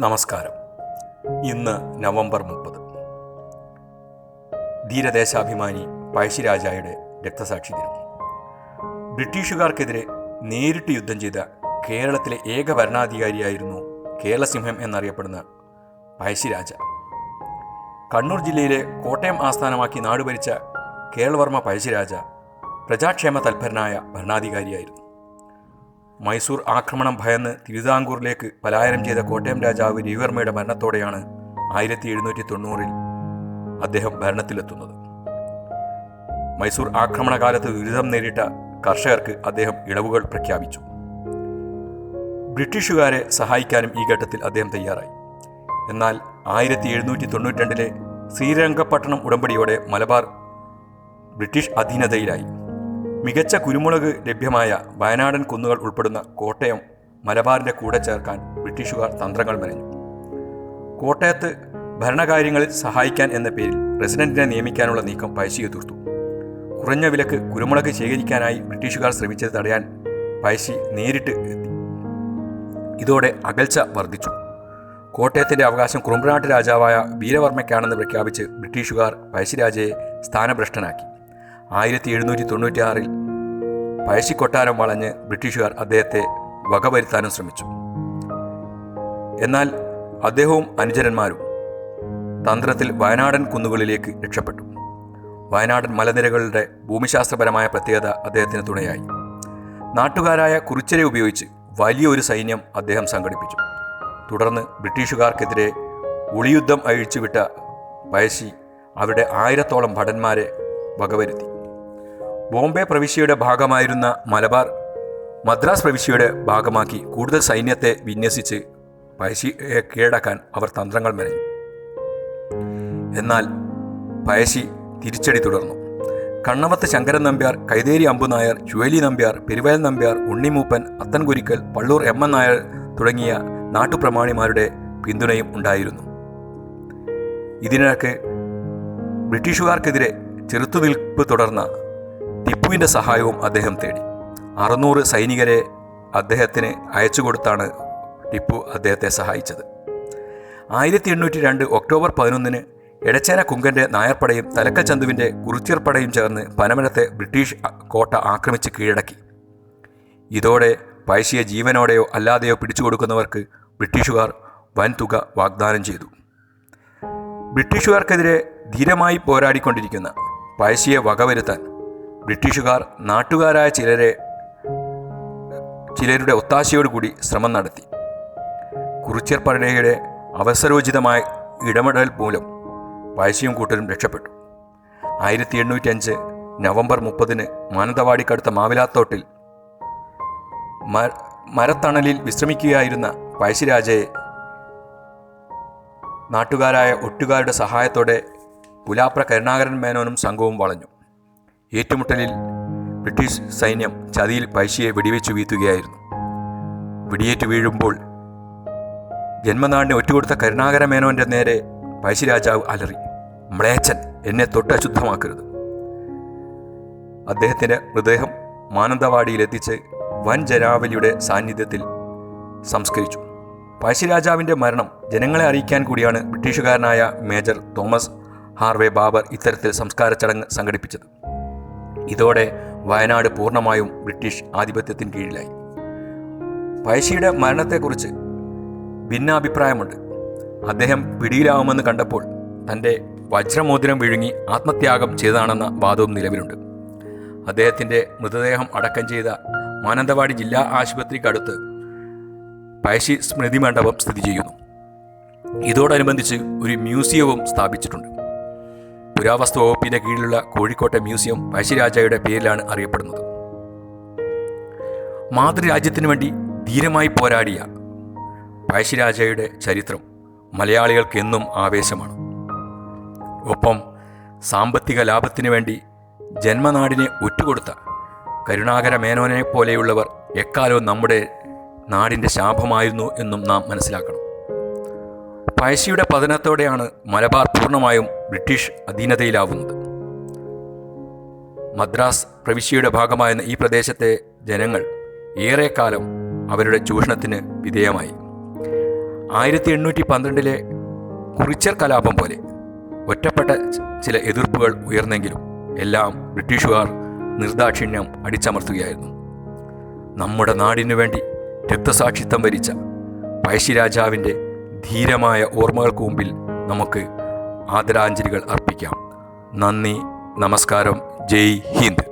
നമസ്കാരം. ഇന്ന് നവംബർ മുപ്പത്. ധീരദേശാഭിമാനി പഴശ്ശിരാജായുടെ രക്തസാക്ഷി ദിനം. ബ്രിട്ടീഷുകാർക്കെതിരെ നേരിട്ട് യുദ്ധം ചെയ്ത കേരളത്തിലെ ഏക ഭരണാധികാരിയായിരുന്നു കേരളസിംഹം എന്നറിയപ്പെടുന്ന പഴശ്ശിരാജ. കണ്ണൂർ ജില്ലയിലെ കോട്ടയം ആസ്ഥാനമാക്കി നാടുഭരിച്ച കേരളവർമ്മ പഴശ്ശിരാജ പ്രജാക്ഷേമ തൽപരനായ ഭരണാധികാരിയായിരുന്നു. മൈസൂർ ആക്രമണം ഭയന്ന് തിരുവിതാംകൂറിലേക്ക് പലായനം ചെയ്ത കോട്ടയം രാജാവ് രവിവർമ്മയുടെ മരണത്തോടെയാണ് ആയിരത്തി എഴുന്നൂറ്റി തൊണ്ണൂറിൽ അദ്ദേഹം ഭരണത്തിലെത്തുന്നത്. മൈസൂർ ആക്രമണകാലത്ത് ദുരിതം നേരിട്ട കർഷകർക്ക് അദ്ദേഹം ഇളവുകൾ പ്രഖ്യാപിച്ചു. ബ്രിട്ടീഷുകാരെ സഹായിക്കാനും ഈ ഘട്ടത്തിൽ അദ്ദേഹം തയ്യാറായി. എന്നാൽ ആയിരത്തി എഴുന്നൂറ്റി തൊണ്ണൂറ്റി രണ്ടിലെ ശ്രീരംഗപട്ടണം ഉടമ്പടിയോടെ മലബാർ ബ്രിട്ടീഷ് അധീനതയിലായി. മികച്ച കുരുമുളക് ലഭ്യമായ വയനാടൻ കുന്നുകൾ ഉൾപ്പെടുന്ന കോട്ടയം മലബാറിന്റെ കൂടെ ചേർക്കാൻ ബ്രിട്ടീഷുകാർ തന്ത്രങ്ങൾ മെനഞ്ഞു. കോട്ടയത്ത് ഭരണകാര്യങ്ങളിൽ സഹായിക്കാൻ എന്ന പേരിൽ പ്രസിഡന്റിനെ നിയമിക്കാനുള്ള നീക്കം പഴശ്ശി എതിർത്തു കുറഞ്ഞ വിലക്ക് കുരുമുളക് ശേഖരിക്കാനായി ബ്രിട്ടീഷുകാർ ശ്രമിച്ചത് തടയാൻ പഴശ്ശി നേരിട്ട് എത്തി. ഇതോടെ അകൽച്ച വർദ്ധിച്ചു. കോട്ടയത്തിന്റെ അവകാശം കുറുമ്പനാട്ട് രാജാവായ വീരവർമ്മയ്ക്കാണെന്ന് പ്രഖ്യാപിച്ച് ബ്രിട്ടീഷുകാർ പഴശ്ശിരാജയെ സ്ഥാനഭ്രഷ്ടനാക്കി. ആയിരത്തി എഴുന്നൂറ്റി തൊണ്ണൂറ്റിയാറിൽ പഴശ്ശി കൊട്ടാരം വളഞ്ഞ് ബ്രിട്ടീഷുകാർ അദ്ദേഹത്തെ വകവരുത്താനും ശ്രമിച്ചു. എന്നാൽ അദ്ദേഹവും അനുചരന്മാരും തന്ത്രത്തിൽ വയനാടൻ കുന്നുകളിലേക്ക് രക്ഷപ്പെട്ടു. വയനാടൻ മലനിരകളുടെ ഭൂമിശാസ്ത്രപരമായ പ്രത്യേകത അദ്ദേഹത്തിന് തുണയായി. നാട്ടുകാരായ കുറിച്ചരെ ഉപയോഗിച്ച് വലിയൊരു സൈന്യം അദ്ദേഹം സംഘടിപ്പിച്ചു. തുടർന്ന് ബ്രിട്ടീഷുകാർക്കെതിരെ ഒളിയുദ്ധം അഴിച്ചുവിട്ട പഴശ്ശി അവരുടെ ആയിരത്തോളം ഭടന്മാരെ വകവരുത്തി. ബോംബെ പ്രവിശ്യയുടെ ഭാഗമായിരുന്ന മലബാർ മദ്രാസ് പ്രവിശ്യയുടെ ഭാഗമാക്കി കൂടുതൽ സൈന്യത്തെ വിന്യസിച്ച് പയശി കീഴടക്കാൻ അവർ തന്ത്രങ്ങൾ മെനഞ്ഞു. എന്നാൽ പയശി തിരിച്ചടി തുടർന്നു. കണ്ണവത്ത് ശങ്കരൻ നമ്പ്യാർ കൈതേരി അമ്പു അമ്പുനായർ ചുവേലി നമ്പ്യാർ പെരുവയൽ നമ്പ്യാർ ഉണ്ണിമൂപ്പൻ അത്തൻകുരിക്കൽ പള്ളൂർ എം എൻ നായർ തുടങ്ങിയ നാട്ടുപ്രമാണിമാരുടെ പിന്തുണയും ഉണ്ടായിരുന്നു. ഇതിനിടക്ക് ബ്രിട്ടീഷുകാർക്കെതിരെ ചെറുത്തുനിൽപ്പ് തുടർന്ന ടിപ്പുവിന്റെ സഹായവും അദ്ദേഹം തേടി. അറുന്നൂറ് സൈനികരെ അദ്ദേഹത്തിന് അയച്ചു കൊടുത്താണ് ടിപ്പു അദ്ദേഹത്തെ സഹായിച്ചത്. ആയിരത്തി എണ്ണൂറ്റി രണ്ട് ഒക്ടോബർ പതിനൊന്നിന് എടച്ചേന കുങ്കന്റെ നായർപ്പടയും തലക്കൽ ചന്തുവിന്റെ കുറിച്ചിർപ്പടയും ചേർന്ന് പനമരത്തെ ബ്രിട്ടീഷ് കോട്ട ആക്രമിച്ച് കീഴടക്കി. ഇതോടെ പഴശ്ശിയെ ജീവനോടെയോ അല്ലാതെയോ പിടിച്ചുകൊടുക്കുന്നവർക്ക് ബ്രിട്ടീഷുകാർ വൻതുക വാഗ്ദാനം ചെയ്തു. ബ്രിട്ടീഷുകാർക്കെതിരെ ധീരമായി പോരാടിക്കൊണ്ടിരിക്കുന്ന പഴശ്ശിയെ വകവരുത്താൻ ബ്രിട്ടീഷുകാർ നാട്ടുകാരായ ചിലരെ ചിലരുടെ ഒത്താശയോടുകൂടി ശ്രമം നടത്തി. കുറിച്യർപ്പടയുടെ അവസരോചിതമായ ഇടപെടൽ മൂലം പഴശ്ശിയും കൂട്ടരും രക്ഷപ്പെട്ടു. ആയിരത്തി എണ്ണൂറ്റി അഞ്ച് നവംബർ മുപ്പതിന് മാനന്തവാടിക്കടുത്ത മാവിലാത്തോട്ടിൽ മരത്തണലിൽ വിശ്രമിക്കുകയായിരുന്ന പഴശ്ശിരാജയെ നാട്ടുകാരായ ഒട്ടുകാരുടെ സഹായത്തോടെ പുലാപ്ര കരുണാകരൻ മേനോനും സംഘവും വളഞ്ഞു. ഏറ്റുമുട്ടലിൽ ബ്രിട്ടീഷ് സൈന്യം ചതിയിൽ പൈശിയെ വെടിവെച്ചു വീഴ്ത്തുകയായിരുന്നു വെടിയേറ്റു വീഴുമ്പോൾ ജന്മനാടിനെ ഒറ്റുകൊടുത്ത കരുണാകര മേനോന്റെ നേരെ പഴശ്ശിരാജാവ് അലറി മ്ലേച്ഛൻ എന്നെ തൊട്ട് അശുദ്ധമാക്കരുത്. അദ്ദേഹത്തിന്റെ മൃതദേഹം മാനന്തവാടിയിലെത്തിച്ച് വൻ ജനാവലിയുടെ സാന്നിധ്യത്തിൽ സംസ്കരിച്ചു. പഴശ്ശിരാജാവിന്റെ മരണം ജനങ്ങളെ അറിയിക്കാൻ കൂടിയാണ് ബ്രിട്ടീഷുകാരനായ മേജർ തോമസ് ഹാർവേ ബാബർ ഇത്തരത്തിൽ സംസ്കാര ചടങ്ങ് സംഘടിപ്പിച്ചത്. ഇതോടെ വയനാട് പൂർണമായും ബ്രിട്ടീഷ് ആധിപത്യത്തിന് കീഴിലായി. പഴശ്ശിയുടെ മരണത്തെക്കുറിച്ച് ഭിന്നാഭിപ്രായമുണ്ട്. അദ്ദേഹം പിടിയിലാവുമെന്ന് കണ്ടപ്പോൾ തന്റെ വജ്രമോതിരം വിഴുങ്ങി ആത്മത്യാഗം ചെയ്തതാണെന്ന വാദവും നിലവിലുണ്ട്. അദ്ദേഹത്തിന്റെ മൃതദേഹം അടക്കം ചെയ്ത മാനന്തവാടി ജില്ലാ ആശുപത്രിക്കടുത്ത് പഴശ്ശി സ്മൃതി മണ്ഡപം സ്ഥിതി ചെയ്യുന്നു. ഇതോടനുബന്ധിച്ച് ഒരു മ്യൂസിയവും സ്ഥാപിച്ചിട്ടുണ്ട്. പുരാവസ്തു വകുപ്പിന്റെ കീഴിലുള്ള കോഴിക്കോട്ടെ മ്യൂസിയം പഴശ്ശിരാജയുടെ പേരിലാണ് അറിയപ്പെടുന്നത്. മാതൃരാജ്യത്തിനു വേണ്ടി ധീരമായി പോരാടിയ പഴശ്ശിരാജയുടെ ചരിത്രം മലയാളികൾക്ക് എന്നും ആവേശമാണ്. ഒപ്പം സാമ്പത്തിക ലാഭത്തിനു വേണ്ടി ജന്മനാടിനെ ഒറ്റുകൊടുത്ത കരുണാകര മേനോനെ പോലെയുള്ളവർ എക്കാലവും നമ്മുടെ നാടിന്റെ ശാപമായിരുന്നു എന്നും നാം മനസ്സിലാക്കണം. പഴശ്ശിയുടെ പതനത്തോടെയാണ് മലബാർ പൂർണമായും ബ്രിട്ടീഷ് അധീനതയിലാവുന്നത്. മദ്രാസ് പ്രവിശ്യയുടെ ഭാഗമായിരുന്ന ഈ പ്രദേശത്തെ ജനങ്ങൾ ഏറെക്കാലം അവരുടെ ചൂഷണത്തിന് വിധേയമായി. ആയിരത്തി എണ്ണൂറ്റി പന്ത്രണ്ടിലെ കുറിച്ചർ കലാപം പോലെ ഒറ്റപ്പെട്ട ചില എതിർപ്പുകൾ ഉയർന്നെങ്കിലും എല്ലാം ബ്രിട്ടീഷുകാർ നിർദാക്ഷിണ്യം അടിച്ചമർത്തുകയായിരുന്നു. നമ്മുടെ നാടിനു വേണ്ടി രക്തസാക്ഷിത്വം വരിച്ച പഴശ്ശിരാജാവിന്റെ ധീരമായ ഓർമ്മകൾക്ക് മുമ്പിൽ നമുക്ക് ആദരാഞ്ജലികൾ അർപ്പിക്കാം. നന്ദി നമസ്കാരം. ജയ് ഹിന്ദ്.